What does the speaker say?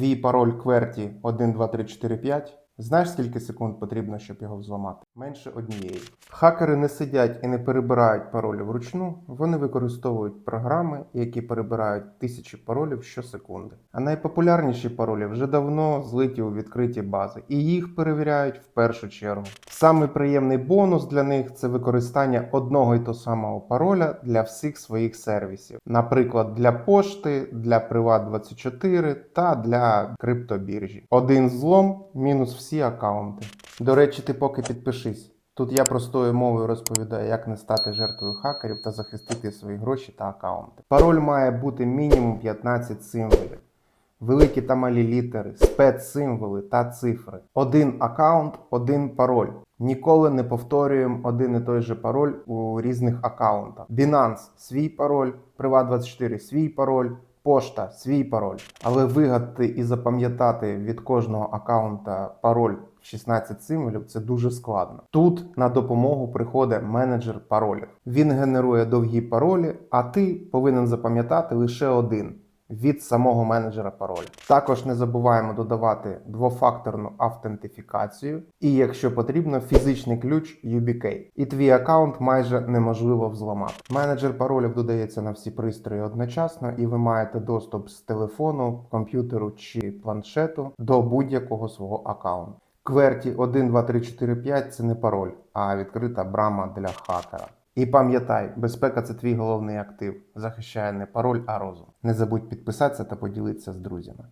твій пароль QWERTY 12345. Знаєш, скільки секунд потрібно, щоб його взламати? Менше однієї. Хакери не сидять і не перебирають паролі вручну, вони використовують програми, які перебирають тисячі паролів щосекунди. А найпопулярніші паролі вже давно злиті у відкриті бази, і їх перевіряють в першу чергу. Самий приємний бонус для них це використання одного і того самого пароля для всіх своїх сервісів, наприклад, для пошти, для Privat24 та для криптобіржі. Один злом мінус всі аккаунти. До речі, ти поки підпишись. Тут я простою мовою розповідаю, як не стати жертвою хакерів та захистити свої гроші та аккаунти. Пароль має бути мінімум 15 символів. Великі та малі літери, спецсимволи та цифри. Один аккаунт, один пароль. Ніколи не повторюємо один і той же пароль у різних аккаунтах. Binance – свій пароль, Privat24 – свій пароль, пошта свій пароль. Але вигадати і запам'ятати від кожного аккаунта пароль в 16 символів це дуже складно. Тут на допомогу приходить менеджер паролів. Він генерує довгі паролі, а ти повинен запам'ятати лише один від самого менеджера пароль. Також не забуваємо додавати двофакторну автентифікацію і, якщо потрібно, фізичний ключ UBK. І твій аккаунт майже неможливо взламати. Менеджер паролів додається на всі пристрої одночасно, і ви маєте доступ з телефону, комп'ютеру чи планшету до будь-якого свого аккаунту. QWERTY 12345 це не пароль, а відкрита брама для хакера. І пам'ятай, безпека це твій головний актив. Захищає не пароль, а розум. Не забудь підписатися та поділитися з друзями.